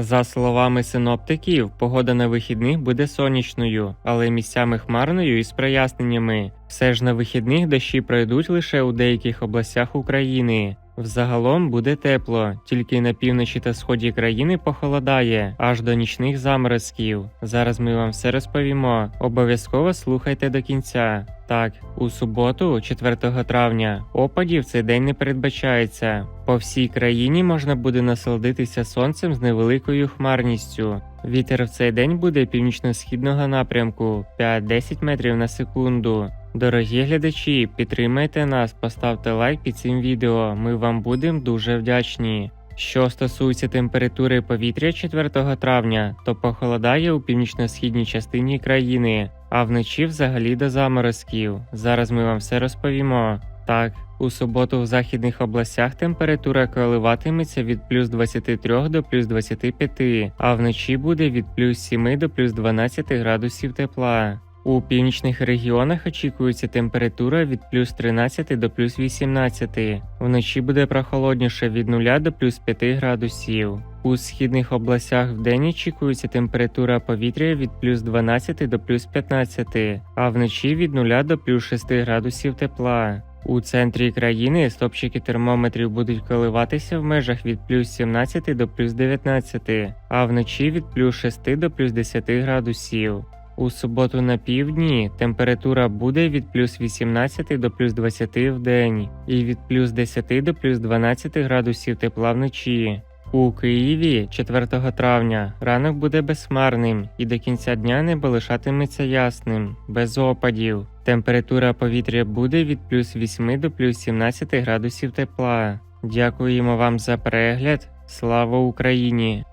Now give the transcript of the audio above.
За словами синоптиків, погода на вихідних буде сонячною, але місцями хмарною і з проясненнями. Все ж на вихідних дощі пройдуть лише у деяких областях України. Взагалом буде тепло, тільки на півночі та сході країни похолодає аж до нічних заморозків. Зараз ми вам все розповімо. Обов'язково слухайте до кінця. Так, у суботу, 4 травня, опадів цей день не передбачається. По всій країні можна буде насолодитися сонцем з невеликою хмарністю. Вітер в цей день буде північно-східного напрямку 5-10 метрів на секунду. Дорогі глядачі, підтримайте нас, поставте лайк під цим відео. Ми вам будемо дуже вдячні. Що стосується температури повітря 4 травня, то похолодає у північно-східній частині країни, а вночі взагалі до заморозків. Зараз ми вам все розповімо. Так, у суботу в західних областях температура коливатиметься від плюс 23 до плюс 25, а вночі буде від плюс 7 до плюс 12 градусів тепла. У північних регіонах очікується температура від плюс 13 до плюс 18. Вночі буде прохолодніше від 0 до плюс 5 градусів. У східних областях вдень очікується температура повітря від плюс 12 до плюс 15, а вночі від 0 до плюс 6 градусів тепла. У центрі країни стопчики термометрів будуть коливатися в межах від плюс 17 до плюс 19, а вночі від плюс 6 до плюс 10 градусів. У суботу на півдні температура буде від плюс 18 до плюс 20 в день і від плюс 10 до плюс 12 градусів тепла вночі. У Києві 4 травня ранок буде безхмарним і до кінця дня небо лишатиметься ясним, без опадів. Температура повітря буде від плюс 8 до плюс 17 градусів тепла. Дякуємо вам за перегляд. Слава Україні!